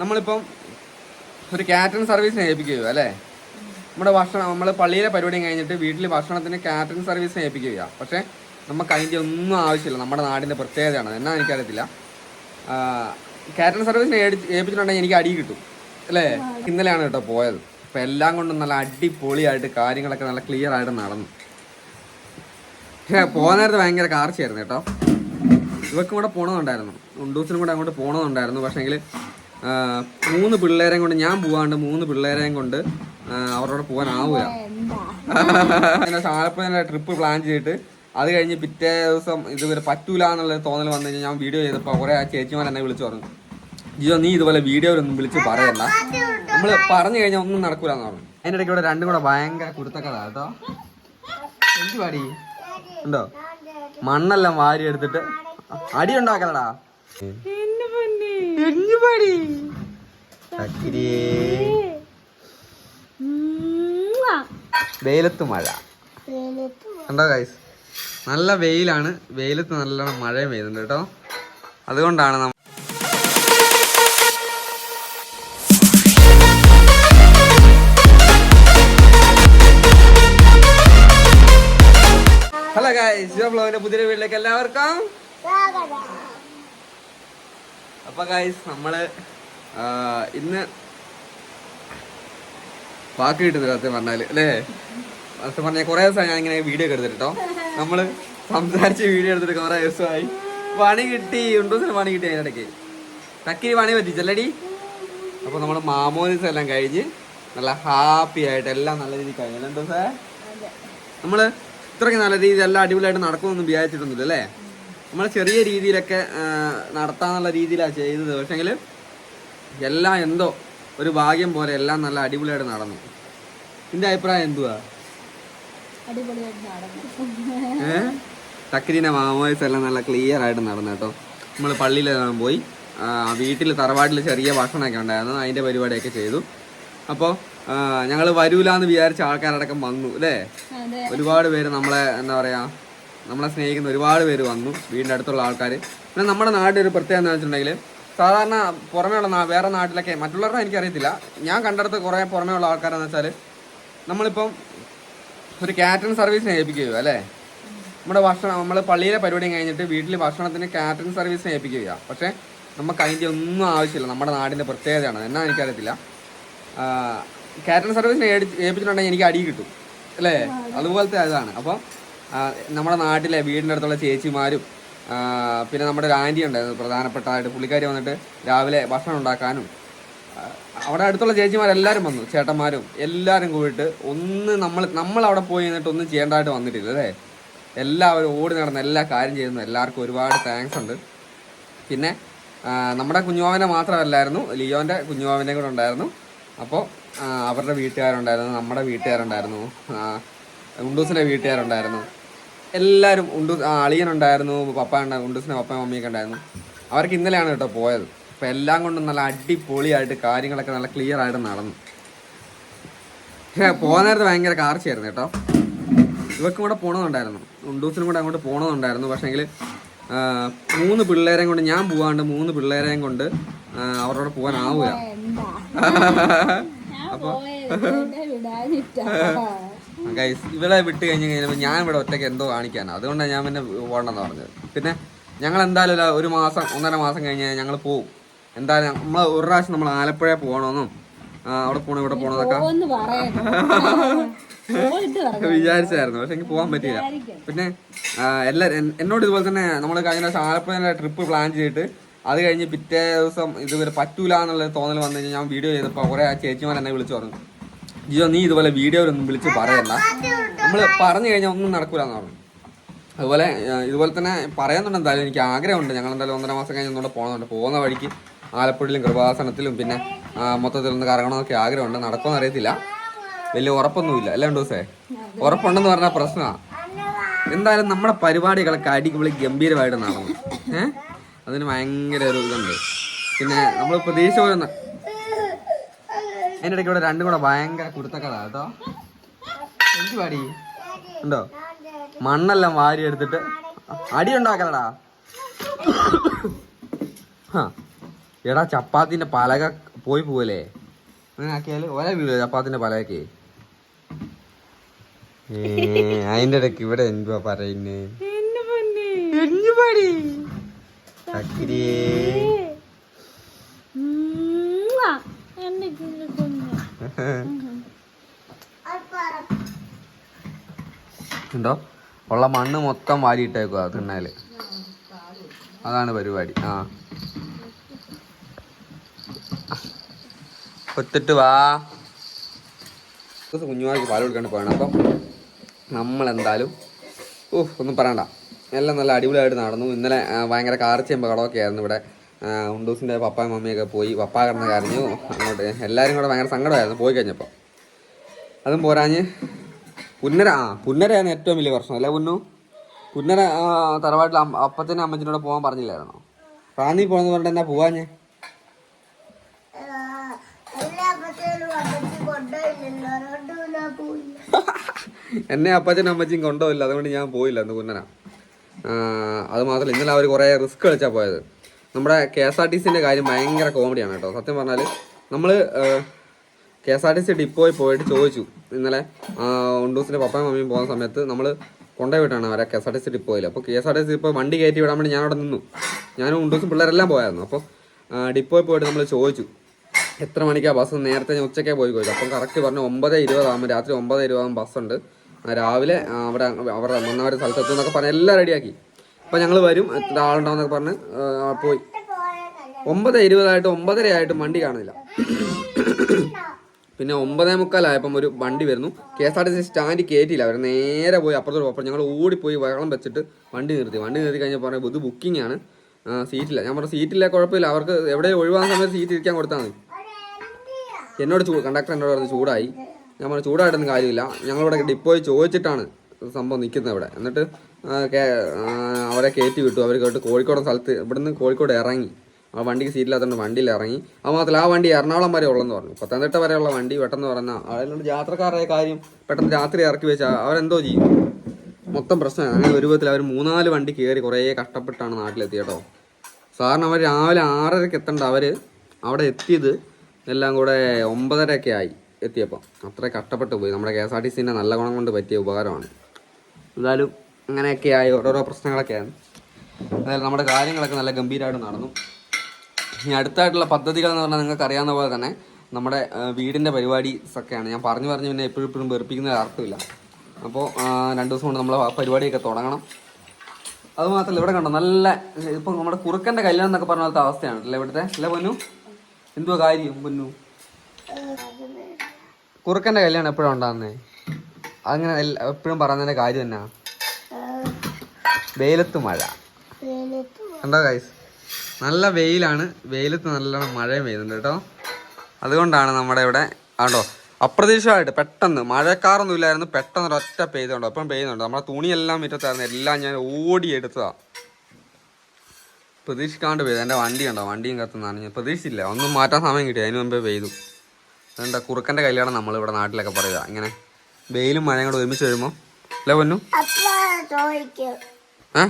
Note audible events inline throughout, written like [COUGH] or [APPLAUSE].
നമ്മളിപ്പം ഒരു കാറ്ററിംഗ് സർവീസിനെ ഏൽപ്പിക്കുക അല്ലേ? നമ്മുടെ ഭക്ഷണം നമ്മൾ പള്ളിയിലെ പരിപാടി കഴിഞ്ഞിട്ട് വീട്ടിൽ ഭക്ഷണത്തിന് കാറ്ററിംഗ് സർവീസിനെ ഏൽപ്പിക്കുക പക്ഷേ നമുക്ക് അതിന്റെ ഒന്നും ആവശ്യമില്ല. നമ്മുടെ നാടിന്റെ പ്രത്യേകതയാണ്. എന്നാ എനിക്കറിയത്തില്ല. കാറ്ററിംഗ് സർവീസിനെ ഏൽപ്പിച്ചിട്ടുണ്ടെങ്കിൽ എനിക്ക് അടി കിട്ടും. അല്ലേ? ഇന്നലെയാണ് കേട്ടോ പോയത്. അപ്പം എല്ലാം കൊണ്ടും നല്ല അടിപൊളിയായിട്ട് കാര്യങ്ങളൊക്കെ നല്ല ക്ലിയർ ആയിട്ട് നടന്നു. പോകാൻ നേരത്ത് ഭയങ്കര കാർച്ചയായിരുന്നു കേട്ടോ. ഇവക്കും കൂടെ പോണതുണ്ടായിരുന്നു. ഉണ്ടൂസിനും കൂടെ അങ്ങോട്ട് പോകണമെന്നുണ്ടായിരുന്നു പക്ഷേങ്കിൽ മൂന്ന് പിള്ളേരെയും കൊണ്ട് ഞാൻ പോവാണ്ട് മൂന്ന് പിള്ളേരെയും കൊണ്ട് അവരോട് പോകാനാവൂല അങ്ങനെ ആലപ്പുഴ ട്രിപ്പ് പ്ലാൻ ചെയ്തിട്ട് അത് കഴിഞ്ഞ് പിറ്റേ ദിവസം ഇതുവരെ പറ്റൂല എന്നുള്ള തോന്നൽ വന്നു കഴിഞ്ഞാൽ ഞാൻ വീഡിയോ ചെയ്തപ്പോൾ കുറേ ആ ചേച്ചിമാർ എന്നെ വിളിച്ചു പറഞ്ഞു ജിയോ നീ ഇതുപോലെ വീഡിയോയിലൊന്നും വിളിച്ച് പറയല്ല നമ്മൾ പറഞ്ഞു കഴിഞ്ഞാൽ ഒന്നും നടക്കൂല എന്ന് പറഞ്ഞു. അതിന്റെ ഇടയ്ക്ക് ഇവിടെ രണ്ടും കൂടെ ഭയങ്കര കുരുത്തക്കഥ കേട്ടോ. എന്ത് പാടി ഉണ്ടോ? മണ്ണെല്ലാം വാരി എടുത്തിട്ട് അടി ഉണ്ടാക്കലടാ പാടി ചക്കിരിയേ. വെയിലത്ത് മഴ. കണ്ടോ ഗൈസ് നല്ല വെയിലാണ്. വെയിലത്ത് നല്ലോണം മഴയും പെയ്യുന്നുണ്ട് കേട്ടോ. അതുകൊണ്ടാണ് നമ്മൾ ഹലോ ഗൈസ് ബ്ലോഗിന്റെ പുതിയ വീട്ടിലേക്ക് എല്ലാവർക്കും. അപ്പൊ ഗൈസ് നമ്മൾ ഇന്ന് വാക്ക് കിട്ടുന്നില്ല സത്യം പറഞ്ഞാൽ അല്ലേ? സത്യം പറഞ്ഞാൽ കുറെ ദിവസമായി ഞാൻ ഇങ്ങനെ വീഡിയോ ഒക്കെ എടുത്തിട്ടോ. നമ്മൾ സംസാരിച്ച് വീഡിയോ എടുത്തിട്ട് കുറെ ദിവസമായി. പണി കിട്ടി ഉണ്ടൂസിന് പണി കിട്ടി അതിനിടയ്ക്ക് ടക്കിരി പണി പറ്റിച്ചല്ലടി? അപ്പൊ നമ്മൾ മാമോദിസം എല്ലാം കഴിഞ്ഞ് നല്ല ഹാപ്പി ആയിട്ട് എല്ലാം നല്ല രീതിയിൽ കഴിഞ്ഞു. ദിവസം നമ്മൾ ഇത്രയ്ക്ക് നല്ല രീതിയിൽ എല്ലാം അടിപൊളിയായിട്ട് നടക്കുമെന്ന് വിചാരിച്ചിട്ടൊന്നുമില്ല അല്ലേ? നമ്മൾ ചെറിയ രീതിയിലൊക്കെ നടത്താന്നുള്ള രീതിയിലാണ് ചെയ്തത്. പക്ഷെങ്കിൽ എല്ലാം എന്തോ ഒരു ഭാഗ്യം പോലെ എല്ലാം നല്ല അടിപൊളിയായിട്ട് നടന്നു. നിന്റെ അഭിപ്രായം എന്തുവാ? തക്രീനെ മാമോയ്സ് എല്ലാം നല്ല ക്ലിയർ ആയിട്ട് നടന്നു കേട്ടോ. നമ്മൾ പള്ളിയിൽ പോയി. വീട്ടിൽ തറവാട്ടിൽ ചെറിയ ഭക്ഷണമൊക്കെ ഉണ്ടായിരുന്നു. അതിന്റെ പരിപാടിയൊക്കെ ചെയ്തു. അപ്പോ ഞങ്ങൾ വരൂലെന്ന് വിചാരിച്ച ആൾക്കാരടക്കം വന്നു അല്ലേ? ഒരുപാട് പേര് നമ്മളെ എന്താ പറയാ നമ്മളെ സ്നേഹിക്കുന്ന ഒരുപാട് പേര് വന്നു വീടിന്റെ അടുത്തുള്ള ആൾക്കാർ പിന്നെ നമ്മുടെ നാട്ടിൽ ഒരു പ്രത്യേകത എന്ന് വെച്ചിട്ടുണ്ടെങ്കിൽ സാധാരണ പുറമേ ഉള്ള നാ- വേറെ നാട്ടിലൊക്കെ മറ്റുള്ളവരുടെ എനിക്കറിയത്തില്ല ഞാൻ കണ്ടെടുത്ത് കുറേ പുറമേ ഉള്ള ആൾക്കാരെന്ന് വെച്ചാൽ നമ്മളിപ്പം ഒരു കാറ്ററിംഗ് സർവീസിനെ ഏൽപ്പിക്കുക അല്ലേ? നമ്മുടെ ഭക്ഷണം നമ്മൾ പള്ളിയിലെ പരിപാടിയും കഴിഞ്ഞിട്ട് വീട്ടിൽ ഭക്ഷണത്തിന് കാറ്ററിംഗ് സർവീസിനെ ഏൽപ്പിക്കുക പക്ഷേ നമുക്ക് അതിന്റെ ഒന്നും ആവശ്യമില്ല. നമ്മുടെ നാടിന്റെ പ്രത്യേകതയാണ്. എന്നാ എനിക്കറിയത്തില്ല. കാറ്ററിംഗ് സർവീസിനെ ഏടി- ഏൽപ്പിച്ചിട്ടുണ്ടെങ്കിൽ എനിക്ക് അടി കിട്ടും. അല്ലേ? അതുപോലത്തെ അതാണ് അപ്പം നമ്മുടെ നാട്ടിലെ വീടിന്റെ അടുത്തുള്ള ചേച്ചിമാരും പിന്നെ നമ്മുടെ ഒരു ആന്റി ഉണ്ടായിരുന്നു പ്രധാനപ്പെട്ടതായിട്ട് പുള്ളിക്കാരി വന്നിട്ട് രാവിലെ ഭക്ഷണം ഉണ്ടാക്കാനും. അവിടെ അടുത്തുള്ള ചേച്ചിമാരെല്ലാവരും വന്നു ചേട്ടന്മാരും എല്ലാവരും കൂടിയിട്ട് ഒന്ന് നമ്മൾ നമ്മൾ അവിടെ പോയി നിന്നിട്ട് ഒന്നും ചെയ്യേണ്ടതായിട്ട് വന്നിട്ടില്ല അല്ലേ? എല്ലാവരും ഓടി നടന്ന് എല്ലാ കാര്യം ചെയ്യുന്നു എല്ലാവർക്കും ഒരുപാട് താങ്ക്സ് ഉണ്ട്. പിന്നെ നമ്മുടെ കുഞ്ഞുവാവിനെ മാത്രമല്ലായിരുന്നു ലിയോന്റെ കുഞ്ഞുവാവിനെ കൂടെ ഉണ്ടായിരുന്നു. അപ്പോൾ അവരുടെ വീട്ടുകാരുണ്ടായിരുന്നു നമ്മുടെ വീട്ടുകാരുണ്ടായിരുന്നു ഉണ്ടൂസിന്റെ വീട്ടുകാരുണ്ടായിരുന്നു. എല്ലാവരും ഉണ്ടു അളിയനുണ്ടായിരുന്നു പപ്പ ഉണ്ടായിരുന്നു ഉണ്ടൂസിന്റെ പപ്പയും മമ്മിയൊക്കെ ഉണ്ടായിരുന്നു. അവർക്ക് ഇന്നലെയാണ് കേട്ടോ പോയത്. അപ്പോൾ എല്ലാം കൊണ്ടും നല്ല അടിപൊളിയായിട്ട് കാര്യങ്ങളൊക്കെ നല്ല ക്ലിയർ ആയിട്ട് നടന്നു. പോകുന്നേരത്ത് ഭയങ്കര കാർച്ചയായിരുന്നു കേട്ടോ. ഇവക്കും കൂടെ പോകണമെന്നുണ്ടായിരുന്നു ഉണ്ടൂസിനും കൂടെ അങ്ങോട്ട് പോകണമെന്നുണ്ടായിരുന്നു പക്ഷേങ്കിൽ മൂന്ന് പിള്ളേരെയും കൊണ്ട് ഞാൻ പോവാണ്ട് മൂന്ന് പിള്ളേരെയും കൊണ്ട് അവരോട് പോകാനാവൂല എന്താ ഗൈസ് ഇവളെ വിട്ട് കഴിഞ്ഞ് കഴിഞ്ഞപ്പോൾ ഞാൻ ഇവിടെ ഒറ്റയ്ക്ക് എന്തോ കാണിക്കാനാണ് അതുകൊണ്ടാണ് ഞാൻ പിന്നെ പോകണമെന്ന് പറഞ്ഞത്. പിന്നെ ഞങ്ങൾ എന്തായാലും ഒരു- മാസം ഒന്നര മാസം കഴിഞ്ഞ് ഞങ്ങൾ പോവും. എന്തായാലും നമ്മൾ ഒരു പ്രാവശ്യം നമ്മൾ ആലപ്പുഴ പോകണമെന്നും അവിടെ പോകണം ഇവിടെ പോകണമെന്നൊക്കെ [LAUGHS] വിചാരിച്ചായിരുന്നു. പക്ഷെ എനിക്ക് പോകാൻ പറ്റിയില്ല. പിന്നെ എല്ലാവരും എന്നോട് ഇതുപോലെ തന്നെ നമ്മൾ കഴിഞ്ഞ പ്രാവശ്യം ആലപ്പുഴ ട്രിപ്പ് പ്ലാൻ ചെയ്തിട്ട് അത് കഴിഞ്ഞ് പിറ്റേ ദിവസം ഇതുവരെ പറ്റൂല എന്നുള്ള തോന്നൽ വന്നു കഴിഞ്ഞാൽ ഞാൻ വീഡിയോ ചെയ്തപ്പോൾ കുറേ ആ ചേച്ചിമാരെന്നെ വിളിച്ചു പറഞ്ഞു. ജിയോ നീ ഇതുപോലെ വീഡിയോയിലൊന്നും വിളിച്ച് പറയല്ല നമ്മൾ പറഞ്ഞു കഴിഞ്ഞാൽ ഒന്നും നടക്കൂല എന്ന് പറഞ്ഞു അതുപോലെ ഇതുപോലെ തന്നെ പറയുന്നുണ്ട് എന്തായാലും എനിക്ക് ആഗ്രഹമുണ്ട്. ഞങ്ങൾ എന്തായാലും ഒന്നര മാസം കഴിഞ്ഞ് ഒന്നുകൂടെ പോകുന്നുണ്ട് പോകുന്ന വഴിക്ക് ആലപ്പുഴയിലും കൃപാസനത്തിലും പിന്നെ മൊത്തത്തിലൊന്ന് കറങ്ങണമെന്നൊക്കെ ആഗ്രഹമുണ്ട്. നടക്കുമെന്ന് അറിയത്തില്ല. വലിയ ഉറപ്പൊന്നുമില്ല. അല്ലേ ദിവസേ? ഉറപ്പുണ്ടെന്ന് പറഞ്ഞാൽ പ്രശ്നമാണ് എന്തായാലും നമ്മുടെ പരിപാടികളൊക്കെ അടിപൊളി ഗംഭീരമായിട്ട് നടന്നു. ഏഹ് അതിന് ഭയങ്കര ഒരു ഇതുണ്ട്. പിന്നെ നമ്മൾ പ്രതീക്ഷ പോലെ അതിന്റെ ഇടയ്ക്ക് ഇവിടെ രണ്ടും കൂടെ ഭയങ്കര കുടുത്തക്കഥ കേട്ടോ എന്ത് പാടി ഉണ്ടോ മണ്ണെല്ലാം വാരി എടുത്തിട്ട് അടി ഉണ്ടാക്കലടാ എടാ ചപ്പാത്തിന്റെ പലക പോയി പോവല്ലേ അങ്ങനെ ആക്കിയാൽ ഒരേ വീട് ചപ്പാത്തിന്റെ പലകക്കെ അതിന്റെ ഇടയ്ക്ക് ഇവിടെ എന്തുവാ പറയുന്നേ എന്തുവാടി? ഉണ്ടോ ഉള്ള മണ്ണ് മൊത്തം വാരിയിട്ടേക്കുക തിണ്ണയിൽ അതാണ് പരിപാടി. ആ. ഒത്തിട്ട് വാ. കുഞ്ഞുമാർക്ക് പാൽ കൊടുക്കാണ്ട് പോകണം. അപ്പം നമ്മളെന്തായാലും ഓ ഒന്നും പറയണ്ട. എല്ലാം നല്ല അടിപൊളിയായിട്ട് നടന്നു. ഇന്നലെ ഭയങ്കര കാർച്ചയും ബഹളമൊക്കെ ആയിരുന്നു ഇവിടെ. ഉണ്ടൂസിന്റെ പപ്പായും മമ്മിയൊക്കെ പോയി. പപ്പ കിടന്ന് കരഞ്ഞു. അങ്ങോട്ട് എല്ലാവരും കൂടെ ഭയങ്കര സങ്കടമായിരുന്നു. പോയി കഴിഞ്ഞപ്പോൾ അതും പോരാഞ്ഞ്. പുന്നര ആ പുന്നരയാണ് ഏറ്റവും വലിയ പ്രശ്നം. അല്ലേ പുന്നു? പുന്നര തറവാട്ടിൽ അപ്പത്തിനും അമ്മച്ചിനോട് പോകാൻ പറഞ്ഞില്ലായിരുന്നോ? റാന്നി പോകണമെന്ന് പറഞ്ഞിട്ട് എന്നാ പോവാഞ്ഞ്? [LAUGHS] എന്നെ അപ്പച്ചനും അമ്മച്ചിയും കൊണ്ടുപോയില്ല അതുകൊണ്ട് ഞാൻ പോയില്ല അന്ന് ആ, അത് മാത്രമല്ല ഇന്നലെ അവർ കുറേ റിസ്ക് കളിച്ചാൽ പോയത്. നമ്മുടെ കെ എസ് ആർ ടി സിന്റെ കാര്യം ഭയങ്കര കോമഡിയാണ് കേട്ടോ. സത്യം പറഞ്ഞാൽ നമ്മൾ K S R T C ഡിപ്പോയിൽ പോയിട്ട് ചോദിച്ചു. ഇന്നലെ ഉണ്ടൂസിന്റെ പപ്പയും മമ്മിയും പോകുന്ന സമയത്ത് നമ്മൾ കൊണ്ടുപോയി വിട്ടാണ് അവരെ K S R T C ഡിപ്പോയിൽ. അപ്പോൾ K S R T C ഇപ്പോൾ വണ്ടി കയറ്റി വിടാൻ വേണ്ടി ഞാൻ അവിടെ നിന്നു. ഞാനും ഉണ്ടൂസും പിള്ളേരെല്ലാം പോയായിരുന്നു. അപ്പോൾ ഡിപ്പോയിൽ പോയിട്ട് നമ്മൾ ചോദിച്ചു. എത്ര മണിക്കാണ് ബസ് നേരത്തെ ഞാൻ ഉച്ചയ്ക്കേ പോയി ചോദിച്ചു. അപ്പം കറക്റ്റ് പറഞ്ഞു ഒമ്പത് ഇരുപതാകുമ്പോൾ രാത്രി ഒമ്പത് ഇരുപതാകുമ്പോൾ ബസ്സുണ്ട് രാവിലെ അവിടെ അവരുടെ മന്നവരെ സ്ഥലത്തെത്തും എന്നൊക്കെ പറഞ്ഞ് എല്ലാം റെഡിയാക്കി അപ്പം ഞങ്ങൾ വരും. എത്ര ആളുണ്ടാവുന്നൊക്കെ പറഞ്ഞ് പോയി. ഒമ്പത് ഇരുപതായിട്ട് ഒമ്പതര ആയിട്ടും വണ്ടി കാണുന്നില്ല. പിന്നെ ഒമ്പതേ മുക്കാലായപ്പം ഒരു വണ്ടി വരുന്നു. K S R T C stand കയറ്റിയില്ല അവർ നേരെ പോയി അപ്പുറത്തോട്ട് അപ്പം ഞങ്ങൾ ഓടിപ്പോയി വെള്ളം വെച്ചിട്ട് വണ്ടി നിർത്തി. വണ്ടി നിർത്തി കഴിഞ്ഞപ്പോൾ പറഞ്ഞു ഇത് ബുക്കിംഗ് ആണ്. സീറ്റില്ല. ഞാൻ പറഞ്ഞു സീറ്റില്ല കുഴപ്പമില്ല. അവർക്ക് എവിടെ ഒഴിവാകുന്ന സമയത്ത് സീറ്റ് ഇരിക്കാൻ കൊടുത്താൽ മതി. എന്നോട് ചൂ കണ്ടക്ടർ എന്നോട് പറഞ്ഞ് ചൂടായി. ഞാൻ പറഞ്ഞു ചൂടായിട്ടൊന്നും കാര്യമില്ല. ഞങ്ങളിവിടെ ഡിപ്പോയി ചോദിച്ചിട്ടാണ് സംഭവം നിൽക്കുന്നത് ഇവിടെ. എന്നിട്ട് അവരെ കയറ്റി വിട്ടു. അവർ കേട്ട് കോഴിക്കോട് സ്ഥലത്ത് ഇവിടുന്ന് കോഴിക്കോട് ഇറങ്ങി. ആ വണ്ടിക്ക് സീറ്റില്ലാത്തതുകൊണ്ട് വണ്ടിയിൽ ഇറങ്ങി ആ മാത്രമല്ല ആ വണ്ടി എറണാകുളം വരെ ഉള്ളെന്ന് പറഞ്ഞു. പത്തനംതിട്ട വരെയുള്ള വണ്ടി പെട്ടെന്ന് പറഞ്ഞാൽ അതിനോട് യാത്രക്കാരുടെ കാര്യം പെട്ടെന്ന് രാത്രി ഇറക്കി വെച്ചാൽ അവരെന്തോ ചെയ്യും. മൊത്തം പ്രശ്നമാണ് അങ്ങനെ ഒരു വിധത്തിൽ അവർ മൂന്നാൽ വണ്ടി കയറി കുറേ കഷ്ടപ്പെട്ടാണ് നാട്ടിലെത്തിയത് കേട്ടോ സാറിന് അവർ രാവിലെ ആറരയ്ക്ക് എത്തേണ്ട. അവർ അവിടെ എത്തിയത് എല്ലാം കൂടെ ഒമ്പതരയൊക്കെ ആയി എത്തിയപ്പോൾ അത്ര കഷ്ടപ്പെട്ട് പോയി. നമ്മുടെ കെ എസ് ആർ ടി സിന്റെ നല്ല ഗുണം കൊണ്ട് പറ്റിയ ഉപകാരമാണ്. എന്തായാലും അങ്ങനെയൊക്കെ ആയി ഓരോരോ പ്രശ്നങ്ങളൊക്കെയാണ്. അതായത് നമ്മുടെ കാര്യങ്ങളൊക്കെ നല്ല ഗംഭീരമായിട്ട് നടന്നു. ഇനി അടുത്തായിട്ടുള്ള പദ്ധതികൾ എന്ന് പറഞ്ഞാൽ നിങ്ങൾക്ക് അറിയാവുന്ന പോലെ തന്നെ നമ്മുടെ വീടിന്റെ പരിപാടീസ് ഒക്കെയാണ് ഞാൻ പറഞ്ഞു പറഞ്ഞു പിന്നെ എപ്പോഴും എപ്പോഴും വെറുപ്പിക്കുന്ന അർത്ഥമില്ല അപ്പോൾ രണ്ട് ദിവസം കൊണ്ട് നമ്മൾ പരിപാടിയൊക്കെ തുടങ്ങണം. അതുമാത്രമല്ല ഇവിടെ കണ്ടോ നല്ല ഇപ്പം നമ്മുടെ കുറുക്കന്റെ കല്യാണം എന്നൊക്കെ പറഞ്ഞ പോലത്തെ അവസ്ഥയാണ്. അല്ലേ ഇവിടുത്തെ? അല്ലേ പൊന്നു? എന്തുവാ കാര്യം പൊന്നു? കുറുക്കന്റെ കല്യാണം എപ്പോഴും ഉണ്ടാകുന്നേ അങ്ങനെ എപ്പോഴും പറയുന്നതിന്റെ കാര്യം എന്നാ? വെയിലത്ത് മഴ. കണ്ടോ ഗൈസ് നല്ല വെയിലാണ്. വെയിലത്ത് നല്ല മഴയും പെയ്യുന്നുണ്ട് കേട്ടോ. അതുകൊണ്ടാണ് നമ്മുടെ ഇവിടെ ആണ്ടോ അപ്രതീക്ഷിതമായിട്ട് പെട്ടെന്ന് മഴക്കാറൊന്നും ഇല്ലായിരുന്നു പെട്ടെന്ന് ഒരൊറ്റ പെയ്തുണ്ടോ അപ്പം പെയ്യുന്നുണ്ട്. നമ്മുടെ തുണിയെല്ലാം മുറ്റത്തായിരുന്നു. എല്ലാം ഞാൻ ഓടി എടുത്തതാ. പ്രതീക്ഷിക്കാണ്ട് പെയ്തു. എന്റെ വണ്ടി ഉണ്ടോ വണ്ടിയും കത്തുന്നതാണ് ഞാൻ പ്രതീക്ഷിച്ചില്ല. ഒന്നും മാറ്റാൻ സമയം കിട്ടി. അതിന് മുമ്പേ പെയ്തു. അതുകൊണ്ട് കുറുക്കന്റെ കല്യാണം നമ്മൾ നമ്മളിവിടെ നാട്ടിലൊക്കെ പറയുക. ഇങ്ങനെ വെയിലും മഴയും കൂടെ ഒരുമിച്ച് വരുമ്പോൾ അല്ലേ പൊന്നു? ചോദിക്കും. ആ?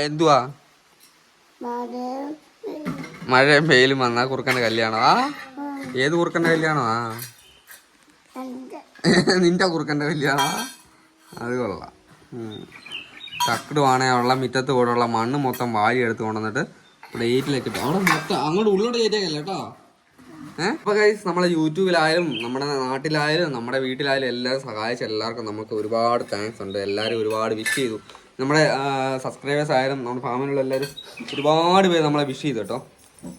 എന്തുവാ? മഴ മഴയും വെയിലും വന്നാ കുറുക്കന്റെ കല്യാണം. ആ ഏത് കുറുക്കന്റെ കല്യാണോ? ആ. [LAUGHS] നിന്റെ കുറുക്കന്റെ കല്യാണോ. അത് കൊള്ളാം. ചക്കിടുവാണേ ഉള്ള കൂടെ കൂടെയുള്ള മണ്ണ് മൊത്തം വാരി എടുത്ത് കൊണ്ടുവന്നിട്ട് പ്ലേറ്റിലേക്ക് ഇട്ടു അവിടെ മൊത്തം അങ്ങോട്ട് ഉള്ളോട്ട് കയറ്റിയേക്കല്ല കേട്ടോ? ഏഹ് അപ്പൊ ഗൈസ് നമ്മളെ യൂട്യൂബിലായാലും നമ്മുടെ നാട്ടിലായാലും നമ്മുടെ വീട്ടിലായാലും എല്ലാവരും സഹായിച്ച എല്ലാവർക്കും നമുക്ക് ഒരുപാട് താങ്ക്സ് ഉണ്ട്. എല്ലാവരും ഒരുപാട് വിഷ് ചെയ്തു. നമ്മുടെ സബ്സ്ക്രൈബേഴ്സ് ആയാലും നമ്മുടെ ഫാമിലുള്ള എല്ലാവരും ഒരുപാട് പേര് നമ്മളെ വിഷ് ചെയ്തു കേട്ടോ.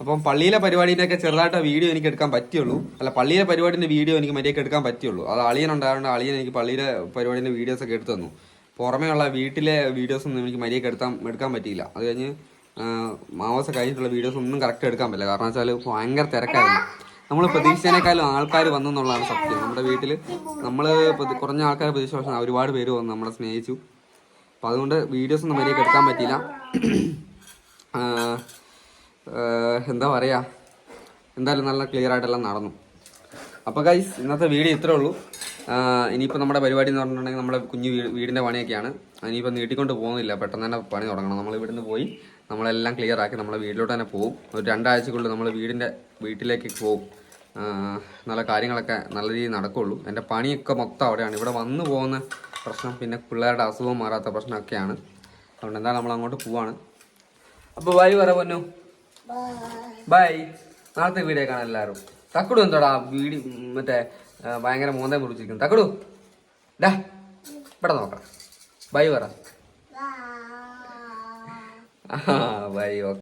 അപ്പം പള്ളിയിലെ പരിപാടിന്റെ ഒക്കെ ചെറുതായിട്ട് വീഡിയോ എനിക്ക് എടുക്കാൻ പറ്റിയുള്ളൂ. അല്ല പള്ളിയിലെ പരിപാടിന്റെ വീഡിയോ എനിക്ക് മര്യാദയ്ക്ക് എടുക്കാൻ പറ്റിയുള്ളൂ. അത് അളിയൻ ഉണ്ടായതുകൊണ്ട് അളിയൻ എനിക്ക് പള്ളിയിലെ പരിപാടിന്റെ വീഡിയോസ് ഒക്കെ എടുത്തു തന്നു. പുറമെയുള്ള വീട്ടിലെ വീഡിയോസ് ഒന്നും എനിക്ക് മര്യാദയ്ക്ക് എടുക്കാൻ എടുക്കാൻ പറ്റിയില്ല. അത് കഴിഞ്ഞ് മാവസം കഴിഞ്ഞിട്ടുള്ള വീഡിയോസ് ഒന്നും കറക്റ്റ് എടുക്കാൻ പറ്റില്ല. കാരണം വെച്ചാൽ ഭയങ്കര തിരക്കായിരുന്നു. നമ്മൾ പ്രതീക്ഷിച്ചതിനേക്കാളും ആൾക്കാർ വന്നു സത്യം. നമ്മുടെ വീട്ടിൽ നമ്മൾ കുറഞ്ഞ ആൾക്കാർ പ്രതീക്ഷ പക്ഷേ ഒരുപാട് പേര് വന്നു നമ്മളെ സ്നേഹിച്ചു. അപ്പം അതുകൊണ്ട് വീഡിയോസ് ഒന്നും മര്യാദ എടുക്കാൻ പറ്റിയില്ല. എന്താ പറയുക എന്തായാലും നല്ല ക്ലിയർ ആയിട്ടെല്ലാം നടന്നു. അപ്പോൾ ഗൈസ് ഇന്നത്തെ വീഡിയോ ഇത്രേ ഉള്ളൂ. ഇനിയിപ്പോൾ നമ്മുടെ പരിപാടി എന്ന് പറഞ്ഞിട്ടുണ്ടെങ്കിൽ നമ്മുടെ കുഞ്ഞു വീട് വീടിന്റെ പണിയൊക്കെയാണ്. ഇനിയിപ്പോൾ നീട്ടിക്കൊണ്ട് പോകുന്നില്ല. പെട്ടെന്ന് തന്നെ പണി തുടങ്ങണം. നമ്മൾ ഇവിടുന്ന് പോയി നമ്മളെല്ലാം ക്ലിയർ ആക്കി നമ്മളെ വീട്ടിലോട്ട് തന്നെ പോകും. ഒരു രണ്ടാഴ്ചക്കുള്ളിൽ നമ്മൾ വീടിന്റെ വീട്ടിലേക്ക് പോകും. നല്ല കാര്യങ്ങളൊക്കെ നല്ല രീതിയിൽ നടക്കുള്ളൂ. എന്റെ പണിയൊക്കെ മൊത്തം അവിടെയാണ്. ഇവിടെ വന്നു പോകുന്ന പ്രശ്നം പിന്നെ പിള്ളേരുടെ അസുഖം മാറാത്ത പ്രശ്നമൊക്കെയാണ്. അതുകൊണ്ട് എന്താ നമ്മൾ അങ്ങോട്ട് പോവാണ്. അപ്പോൾ ബൈ പറ പൊന്നു. ബൈ. നാളത്തെ വീഡിയോ കാണാൻ എല്ലാവരും. തക്കടു എന്തോടാ? വീടി മറ്റേ ഭയങ്കര മോന്തേ മുറിച്ചിരിക്കുന്നു. തക്കടു. ഡാ ഇവിടെ നോക്കാം ബൈ പറ. Bye okay.